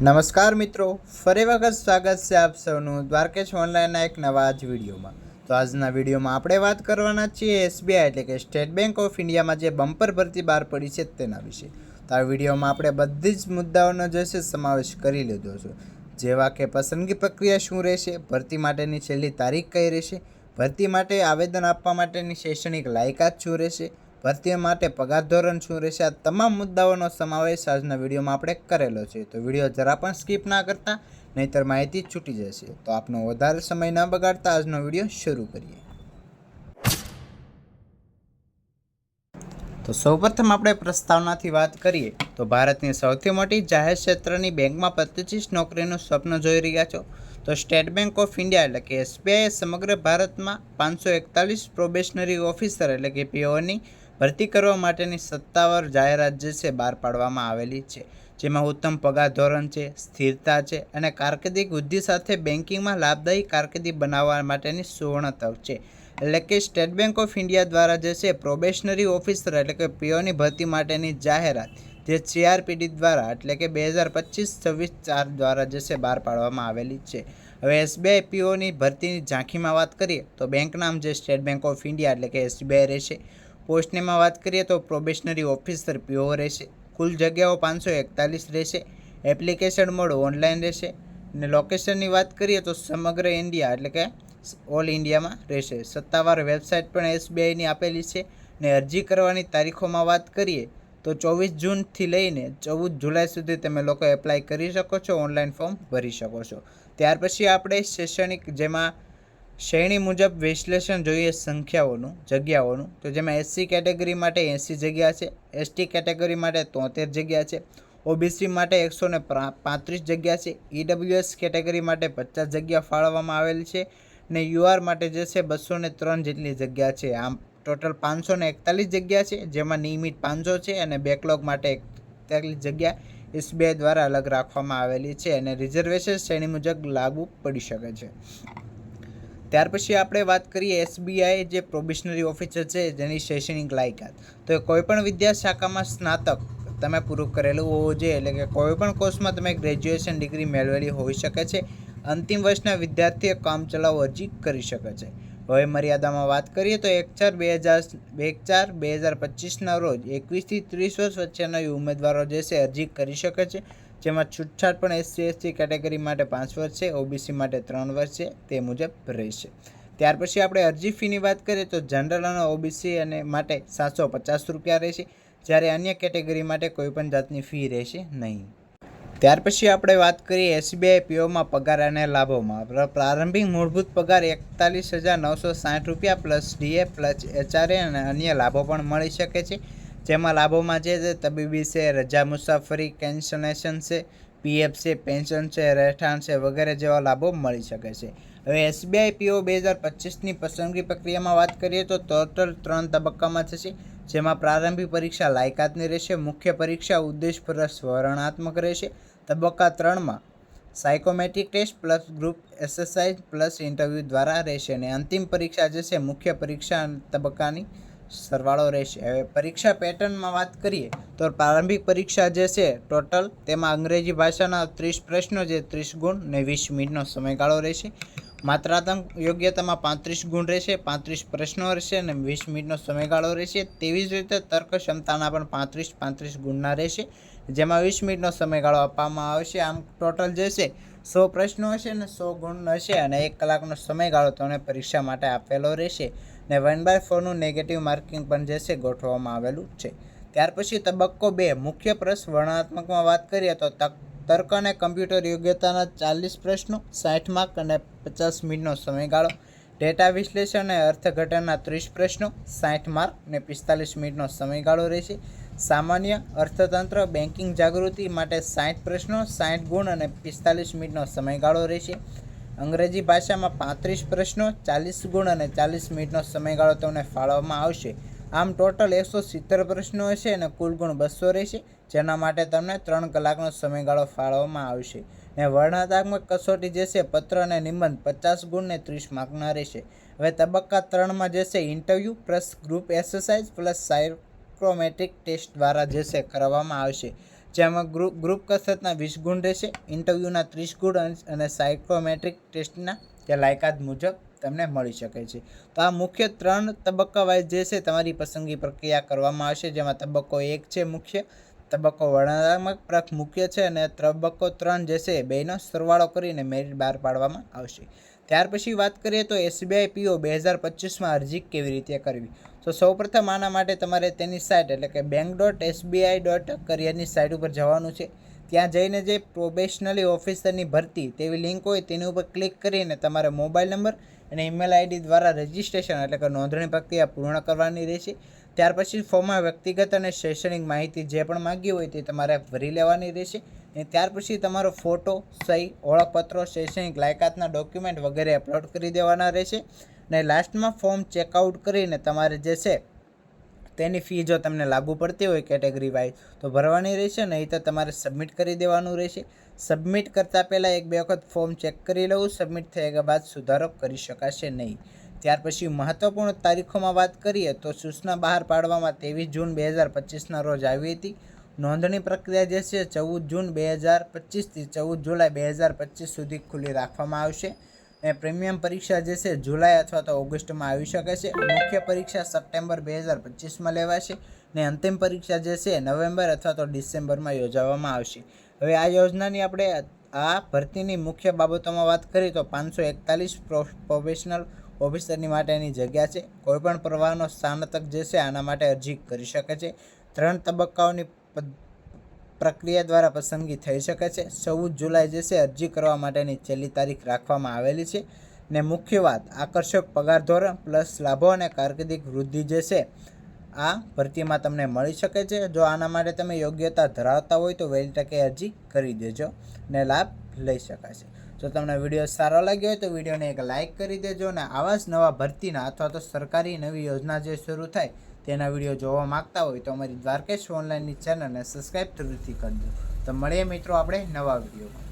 નમસ્કાર મિત્રો, ફરી વખત સ્વાગત છે આપ સૌનું દ્વારકેશ ઓનલાઈનના એક નવા જ વિડીયોમાં. તો આજના વિડીયોમાં આપણે વાત કરવાના છીએ એસબીઆઈ એટલે કે સ્ટેટ બેંક ઓફ ઇન્ડિયામાં જે બમ્પર ભરતી બહાર પડી છે તેના વિશે. તો આ વિડીયોમાં આપણે બધી જ મુદ્દાઓનો જે છે સમાવેશ કરી લીધો છે. જેવા કે પસંદગી પ્રક્રિયા શું રહેશે, ભરતી માટેની છેલ્લી તારીખ કઈ રહેશે, ભરતી માટે આવેદન આપવા માટેની શૈક્ષણિક લાયકાત શું રહેશે ભરતી માટે પગાર ધોરણ શું રહેશે? આ તમામ મુદ્દાઓનો સમાવેશ આજના વિડીયોમાં આપણે કરેલો છે. તો વીડિયો જરા પણ સ્કીપ ના કરતા, નહીંતર માહિતી છૂટી જશે. તો આપનો વધારે સમય ન બગાડતા આજનો વીડિયો શરૂ કરીએ. તો સૌપ્રથમ આપણે પ્રસ્તાવનાથી વાત કરીએ. તો ભારતની સૌથી મોટી જાહેર ક્ષેત્રની બેંકમાં પચીસ નોકરીનું સ્વપ્ન જોઈ રહ્યા છો. તો સ્ટેટ બેંક ઓફ ઇન્ડિયા એટલે કે એસબીઆઈએ સમગ્ર ભારતમાં પાંચસો એકતાલીસ પ્રોબેશનરી ઓફિસર એટલે કે પીઓની ભરતી કરવા માટેની સત્તાવાર જાહેરાત જે છે બહાર પાડવામાં આવેલી છે. જેમાં ઉત્તમ પગાર ધોરણ છે, સ્થિરતા છે અને કારકિર્દી વૃદ્ધિ સાથે બેન્કિંગમાં લાભદાયી કારકિર્દી બનાવવા માટેની સુવર્ણ તક છે. એટલે કે સ્ટેટ બેંક ઓફ ઇન્ડિયા દ્વારા જે છે પ્રોબેશનરી ઓફિસર એટલે કે પીઓની ભરતી માટેની જાહેરાત જે સીઆરપીડી દ્વારા એટલે કે બે હજાર પચીસ છવ્વીસ ચાર દ્વારા જે છે બહાર પાડવામાં આવેલી છે. હવે એસબીઆઈ પીઓની ભરતીની ઝાંખીમાં વાત કરીએ તો બેંક નામ જે સ્ટેટ બેંક ઓફ ઇન્ડિયા એટલે કે એસબીઆઈ રહેશે. પોસ્ટનીમાં વાત કરીએ તો પ્રોબેશનરી ઓફિસર પીઓ રહેશે. કુલ જગ્યાઓ પાંચસો એકતાલીસ રહેશે. એપ્લિકેશન મોડ ઓનલાઈન રહેશે. અને લોકેશનની વાત કરીએ તો સમગ્ર ઇન્ડિયા એટલે કે ઓલ ઇન્ડિયામાં રહેશે. સત્તાવાર વેબસાઇટ પણ એસબીઆઈની આપેલી છે. ને અરજી કરવાની તારીખોમાં વાત કરીએ તો ચોવીસ જૂનથી લઈને ચૌદ જુલાઈ સુધી તમે લોકો એપ્લાય કરી શકો છો, ઓનલાઈન ફોર્મ ભરી શકો છો. ત્યાર પછી આપણે શૈક્ષણિક જેમાં શ્રેણી મુજબ વિશ્લેષણ જોઈએ સંખ્યાઓનું, જગ્યાઓનું. તો જેમાં એસસી કેટેગરી માટે એંસી જગ્યા છે એસટી કેટેગરી માટે તોતેર જગ્યા છે ઓબીસી માટે એકસો ને પાંત્રીસ જગ્યા છે ઈડબ્લ્યુએસ કેટેગરી માટે પચાસ જગ્યા ફાળવવામાં આવેલી છે ને યુઆર માટે જે છે બસો ને ત્રણ જેટલી જગ્યા છે. આમ ટોટલ પાંચસો ને એકતાલીસ જગ્યા છે, જેમાં નિયમિત પાંચસો છે અને બેકલોગ માટે એકતાલીસ જગ્યા એસબીઆઈ દ્વારા અલગ રાખવામાં આવેલી છે અને રિઝર્વેશન શ્રેણી મુજબ લાગુ પડી શકે છે. ત્યાર પછી આપણે વાત કરીએ એસબીઆઈ જે પ્રોબેશનરી ઓફિસર છે, જેની શૈક્ષણિક લાયકાત. તો કોઈ પણ વિદ્યા શાખામાં સ્નાતક તમે પૂરું કરેલું હોવું જોઈએ, એટલે કે કોઈ પણ કોર્સમાં તમે ગ્રેજ્યુએશન ડિગ્રી મેળવેલી હોઈ શકે છે. અંતિમ વર્ષના વિદ્યાર્થીએ કામચલાઉ અરજી કરી શકે છે. હવે મર્યાદામાં વાત કરીએ તો એક ચાર બે હજાર, બે ચાર બે હજાર પચીસના રોજ એકવીસથી ત્રીસ વર્ષ વચ્ચેના ઉમેદવારો જે છે, અરજી કરી શકે છે. જેમાં છૂટછાટ પણ એસસી એસટી કેટેગરી માટે પાંચ વર્ષ છે ઓબીસી માટે ત્રણ વર્ષ છે, તે મુજબ રહેશે. ત્યાર પછી આપણે અરજી ફીની વાત કરીએ તો જનરલ અને ઓબીસી અને માટે સાતસો પચાસ રૂપિયા રહેશે, જ્યારે અન્ય કેટેગરી માટે કોઈપણ જાતની ફી રહેશે નહીં. ત્યાર પછી આપણે વાત કરીએ એસબીઆઈ પીઓમાં પગાર અને લાભોમાં. પ્રારંભિક મૂળભૂત પગાર એકતાલીસ હજાર નવસો સાઠ રૂપિયા પ્લસ ડીએ પ્લસ એચઆરએ અને અન્ય લાભો પણ મળી શકે છે. જેમાં લાભોમાં છે તબીબી છે, રજા મુસાફરી કેન્સલેશન છે પીએફ છે પેન્શન છે, રહેઠાણ છે વગેરે જેવા લાભો મળી શકે છે. હવે એસબીઆઈ પીઓ બે હજાર પચીસની પસંદગી પ્રક્રિયામાં વાત કરીએ તો ટોટલ ત્રણ તબક્કામાં થશે, જેમાં પ્રારંભિક પરીક્ષા લાયકાતની રહેશે, મુખ્ય પરીક્ષા ઉદ્દેશપર સ્વરણાત્મક રહેશે, તબક્કા ત્રણમાં psychometric test plus group exercise plus interview દ્વારા રહેશે અને અંતિમ પરીક્ષા જે છે મુખ્ય પરીક્ષા તબક્કાની સરવાળો રહેશે. હવે પરીક્ષા પેટર્નમાં વાત કરીએ તો પ્રારંભિક પરીક્ષા જે છે, ટોટલ તેમાં અંગ્રેજી ભાષાના ત્રીસ પ્રશ્નો જે ત્રીસ ગુણ ને વીસ મિનિટનો સમયગાળો રહેશે. માત્રાત્મક યોગ્યતામાં પાંત્રીસ ગુણ રહેશે, પાંત્રીસ પ્રશ્નો રહેશે અને વીસ મિનિટનો સમયગાળો રહેશે. તેવી જ રીતે તર્ક ક્ષમતાના પણ પાંત્રીસ પાંત્રીસ ગુણના રહેશે, જેમાં વીસ મિનિટનો સમયગાળો આપવામાં આવશે. આમ ટોટલ જે છે, સો પ્રશ્નો હશે ને સો ગુણ હશે અને એક કલાકનો સમયગાળો તમને પરીક્ષા માટે આપેલો રહેશે. ને વન બાય ફોરનું નેગેટિવ માર્કિંગ પણ જે છે ગોઠવવામાં આવેલું છે. ત્યાર પછી તબક્કો બે, મુખ્ય પ્રશ્ન વર્ણનાત્મકમાં વાત કરીએ તો તર્ક અને કમ્પ્યુટર યોગ્યતાના ચાલીસ પ્રશ્નો, સાઠ માર્ક અને પચાસ મિનિટનો સમયગાળો ડેટા વિશ્લેષણ અને અર્થઘટનના ત્રીસ પ્રશ્નો, સાઠ માર્ક અને પિસ્તાલીસ મિનિટનો સમયગાળો રહેશે. સામાન્ય અર્થતંત્ર બેન્કિંગ જાગૃતિ માટે સાઠ પ્રશ્નો, સાઠ ગુણ અને પિસ્તાલીસ મિનિટનો સમયગાળો રહેશે. અંગ્રેજી ભાષામાં પાંત્રીસ પ્રશ્નો, ચાલીસ ગુણ અને ચાલીસ મિનિટનો સમયગાળો તમને ફાળવવામાં આવશે. આમ ટોટલ એકસો સિત્તેર પ્રશ્નો હશે અને કુલ ગુણ બસો રહેશે, જેના માટે તમને ત્રણ કલાકનો સમયગાળો ફાળવવામાં આવશે. ને વર્ણનાત્મક કસોટી જે છે, પત્ર અને નિબંધ પચાસ ગુણ ને ત્રીસ માર્કના રહેશે. હવે તબક્કા ત્રણમાં જે છે, interview plus group exercise plus psychometric test દ્વારા જે કરવામાં આવશે. જેમાં ગ્રુપ ગ્રુપ કસરતના વીસ ગુણ રહેશે, ઇન્ટરવ્યૂના ત્રીસ ગુણ અને- સાયકોમેટ્રિક ટેસ્ટના જે લાયકાત મુજબ તમને મળી શકે છે. તો આ મુખ્ય ત્રણ તબક્કાવાઇઝ જે છે, તમારી પસંદગી પ્રક્રિયા કરવામાં આવશે, જેમાં તબક્કો એક છે મુખ્ય, તબક્કો વર્ણનાત્મક પ્રખ મુખ્ય છે, અને તબક્કો ત્રણ જે છે, બેનો સરવાળો કરીને મેરિટ બહાર પાડવામાં આવશે. ત્યાર પછી વાત કરીએ તો એસબીઆઈ પીઓ બે હજાર પચીસમાં અરજી કેવી રીતે કરવી? તો સૌપ્રથમ આના માટે તમારે તેની સાઇટ એટલે કે બેંક ડોટ એસબીઆઈ ડોટ કરિયરની સાઇટ ઉપર જવાનું છે. ત્યાં જઈને જે પ્રોબેશનલી ઓફિસરની ભરતી તેવી લિંક હોય તેની ઉપર ક્લિક કરીને તમારે મોબાઈલ નંબર અને ઈમેલ આઈડી દ્વારા રજિસ્ટ્રેશન એટલે કે નોંધણી પ્રક્રિયા પૂર્ણ કરવાની રહેશે. ત્યાર પછી ફોર્મમાં વ્યક્તિગત અને શૈક્ષણિક માહિતી જે પણ માગી હોય તે તમારે ભરી લેવાની રહેશે. અને ત્યાર પછી તમારો ફોટો, સહી, ઓળખપત્રો, શૈક્ષણિક લાયકાતના ડોક્યુમેન્ટ વગેરે અપલોડ કરી દેવાના રહેશે. અને લાસ્ટમાં ફોર્મ ચેકઆઉટ કરીને તમારે જે છે, તેની ફી જો તમને લાગુ પડતી હોય કેટેગરી વાઇઝ તો ભરવાની રહેશે નહીં તો તમારે સબમિટ કરી દેવાનું રહેશે. સબમિટ કરતાં પહેલાં એક બે વખત ફોર્મ ચેક કરી લેવું સબમિટ થયા બાદ સુધારો કરી શકાશે નહીં. ત્યાર પછી મહત્ત્વપૂર્ણ તારીખોમાં વાત કરીએ તો સૂચના બહાર પાડવામાં ત્રેવીસ જૂન બે હજાર પચીસના રોજ આવી હતી. નોંધણી પ્રક્રિયા જે છે ચૌદ જૂન બે હજાર પચીસથી ચૌદ જુલાઈ બે હજાર પચીસ સુધી ખુલ્લી રાખવામાં આવશે. અને પ્રીમિયમ પરીક્ષા જે છે જુલાઈ અથવા તો ઓગસ્ટમાં આવી શકે છે. મુખ્ય પરીક્ષા સપ્ટેમ્બર બે હજાર પચીસમાં લેવાશે ને અંતિમ પરીક્ષા જે છે નવેમ્બર અથવા તો ડિસેમ્બરમાં યોજાવામાં આવશે. હવે આ યોજનાની આપણે આ ભરતીની મુખ્ય બાબતોમાં વાત કરીએ તો પાંચસો એકતાલીસ પ્રોફેશનલ ઓફિસરની માટેની જગ્યા છે. કોઈપણ પ્રવાહનો સ્નાતક જે છે આના માટે અરજી કરી શકે છે. ત્રણ તબક્કાઓની પ્રક્રિયા દ્વારા પસંદગી થઈ શકે છે. ચૌદ જુલાઈ જે છે, અરજી કરવા માટેની છેલ્લી તારીખ રાખવામાં આવેલી છે ને મુખ્ય વાત, આકર્ષક પગાર ધોરણ પ્લસ લાભો અને કારકિર્દી વૃદ્ધિ જે છે, આ ભરતીમાં તમને મળી શકે છે. જો આના માટે તમે યોગ્યતા ધરાવતા હોય તો વહેલી તકે અરજી કરી દેજો ને લાભ લઈ શકાશે જો તમને વીડિયો સારો લાગ્યો હોય તો વિડીયોને એક લાઇક કરી દેજો અને આવા જ નવા ભરતીના અથવા તો સરકારી નવી યોજના જે શરૂ થાય તેના વીડિયો જોવા માંગતા હોય તો અમારી દ્વારકેશ ઓનલાઈનની ચેનલને સબસ્ક્રાઈબ જરૂરથી કરજો તો મળીએ મિત્રો આપણે નવા વિડીયોમાં.